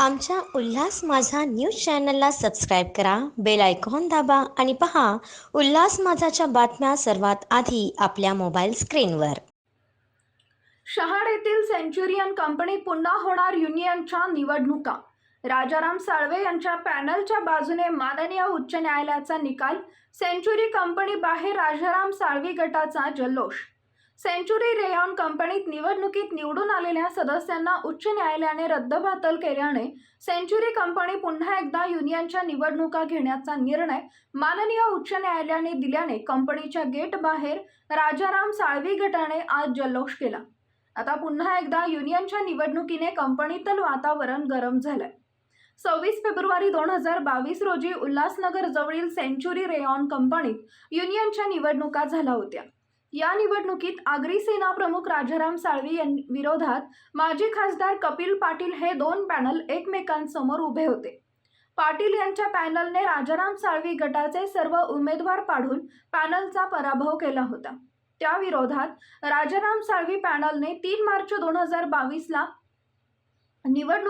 आमच्या उल्हास माझा न्यूज चॅनलला सबस्क्राईब करा बेल आयकॉन दाबा आणि पहा उल्हास माझाच्या बातम्या सर्वात आधी आपल्या मोबाईल स्क्रीनवर. शहाड येथील सेंच्युरियन कंपनी पुन्हा होणार युनियनच्या निवडणुका. राजाराम साळवे यांच्या पॅनलच्या बाजूने माननीय उच्च न्यायालयाचा निकाल सेंच्युरी कंपनी बाहेर राजाराम साळवी गटाचा जल्लोष. सेंच्युरी रेयॉन कंपनीत निवडणुकीत निवडून आलेल्या सदस्यांना उच्च न्यायालयाने रद्दबातल केल्याने सेंच्युरी कंपनी पुन्हा एकदा युनियनच्या निवडणुका घेण्याचा निर्णय माननीय उच्च न्यायालयाने दिल्याने कंपनीच्या गेट बाहेर राजाराम साळवी गटाने आज जल्लोष केला. आता पुन्हा एकदा युनियनच्या निवडणुकीने कंपनीतल वातावरण गरम झालंय. सव्वीस फेब्रुवारी दोन हजार बावीस रोजी उल्हासनगर जवळील सेंच्युरी रेयॉन कंपनीत युनियनच्या निवडणुका झाल्या होत्या. या निवडणुकीत आगरी सेना प्रमुख राजाराम साळवी यांनी विरोधात माजी खासदार कपिल पाटील हे दोन पॅनल एकमेकांसमोर उभे होते. पाटील यांच्या पॅनलने राजाराम साळवी गटाचे सर्व उमेदवार पाडून पॅनलचा पराभव केला होता. त्या विरोधात राजाराम साळवी पॅनलने तीन मार्च दोन हजार बावीसला निवडणूक